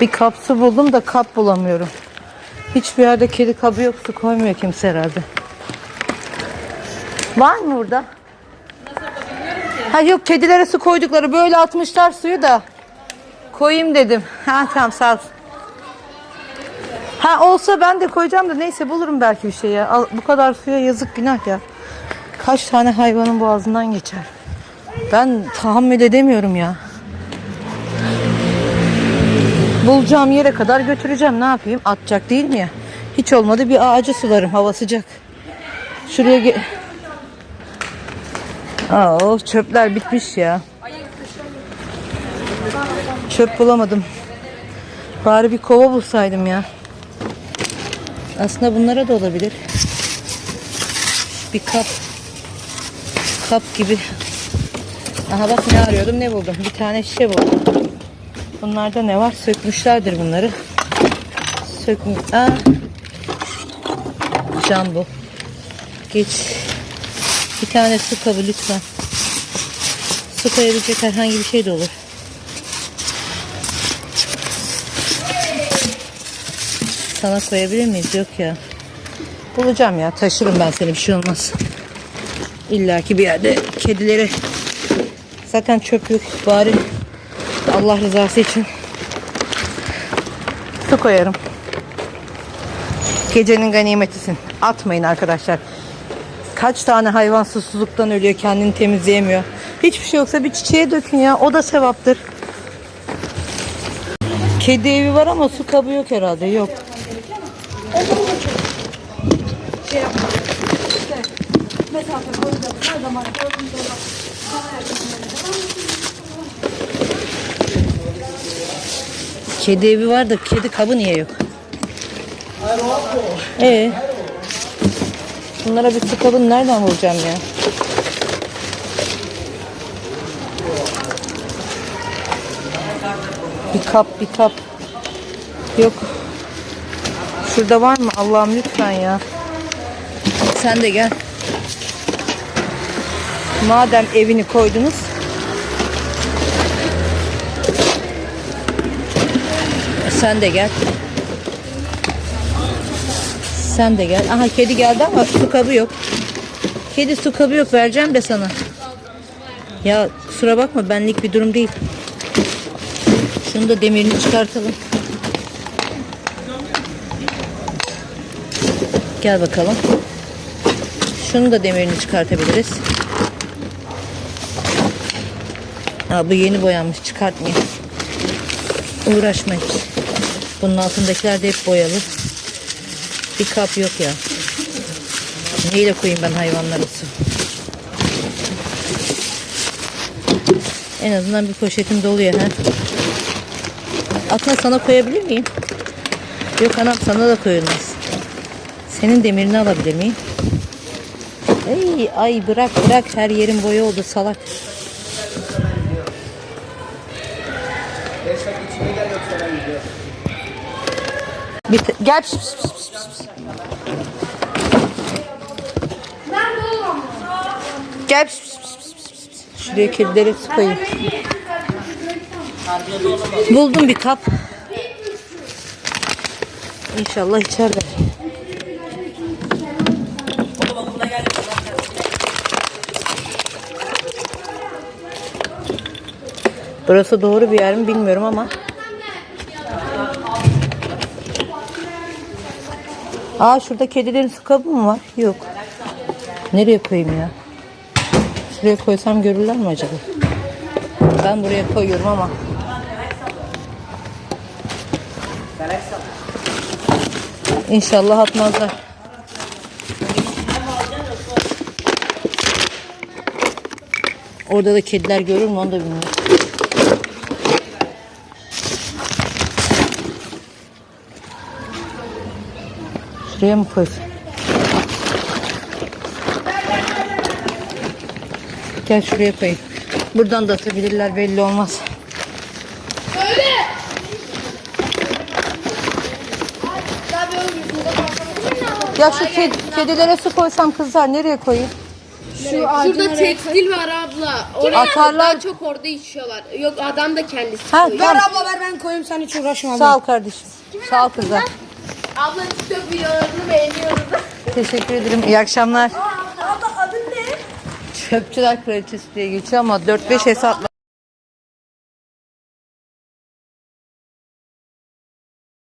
Bir kap su buldum da kap bulamıyorum. Hiçbir yerde kedi kabı yok. Su koymuyor kimse herhalde. Var mı burada? Ha yok kedilere su koydukları böyle atmışlar suyu da. Koyayım dedim. Ha tamam sağ ol. Ha olsa ben de koyacağım da neyse bulurum belki bir şey ya. Al- bu kadar suya yazık günah ya. Kaç tane hayvanın boğazından geçer. Ben tahammül edemiyorum ya. Bulacağım yere kadar götüreceğim. Ne yapayım? Atacak değil mi ya? Hiç olmadı bir ağacı sularım. Hava sıcak. Şuraya ge- Aa, o çöpler bitmiş ya. Çöp bulamadım. Bari bir kova bulsaydım ya. Aslında bunlara da olabilir. Bir kap. Kap gibi. Aha bak ne arıyordum ne buldum. Bir tane şişe buldum. Bunlarda ne var? Sökmüşlerdir bunları. Sökmüş. Aa. Cam bu. Geç. Bir tane su kabı lütfen. Su koyabilecek herhangi bir şey de olur. Sana koyabilir miyiz? Yok ya. Bulacağım ya. Taşırım ben seni. Bir şey olmaz. İlla ki bir yerde kedileri zaten çöp yok. Bari Allah rızası için su koyarım. Gecenin ganimetisin. Atmayın arkadaşlar. Kaç tane hayvan susuzluktan ölüyor kendini temizleyemiyor. Hiçbir şey yoksa bir çiçeğe dökün ya. O da sevaptır. Kedi evi var ama su kabı yok herhalde. Yok. Kedi evi var da kedi kabı niye yok? Ee, bunlara bir su kabını nereden bulacağım ya? Bir kap bir kap. Yok. Şurada var mı? Allah'ım lütfen ya. Sen de gel. Madem evini koydunuz. Sen de gel. Sen de gel. Aha kedi geldi ama su kabı yok. Kedi su kabı yok vereceğim de sana. Ya kusura bakma benlik bir durum değil. Şunu da demirini çıkartalım. Gel bakalım. Şunu da demirini çıkartabiliriz. Ha, bu yeni boyanmış çıkartmayayım. Uğraşma hiç. Bunun altındakiler de hep boyalı. Bir kap yok ya. Neyle koyayım ben hayvanlara su? En azından bir poşetim doluyor ha. Atma sana koyabilir miyim? Yok anam sana da koyulmaz. Senin demirini alabilir miyim? Ey, ay bırak bırak her yerin boya oldu salak. Bir te- gel. Pis, pis, pis, pis, pis. Gel. pis, pis, pis, pis, pis. Şuraya kedileri koyayım. Buldum bir kap. İnşallah içeride. Burası doğru bir yer mi bilmiyorum ama. Aa şurada kedilerin su kabı mı var? Yok. Nereye koyayım ya? Şuraya koysam görürler mi acaba? Ben buraya koyuyorum ama. İnşallah atmazlar. Orada da kediler görür mü onu da bilmiyorum. Şuraya mı koysam? Gel şuraya koyayım. Buradan da atabilirler belli olmaz. Ya şu ked- kedilere su koysam kızlar nereye koyayım? Şu Şurada tekstil var abla. Oraya Atarlar. daha çok orada içiyorlar. Yok adam da kendisi Ha, koyuyor. tamam. abla ver ben koyayım sen hiç uğraşma Sağ ol kardeşim. Sağ ol kızlar. Abla TikTok videolarını beğeniyoruz. Teşekkür ederim. İyi akşamlar. Abla adın ne? Çöpçüler kraliçesi diye geçiyor ama 4-5 hesapla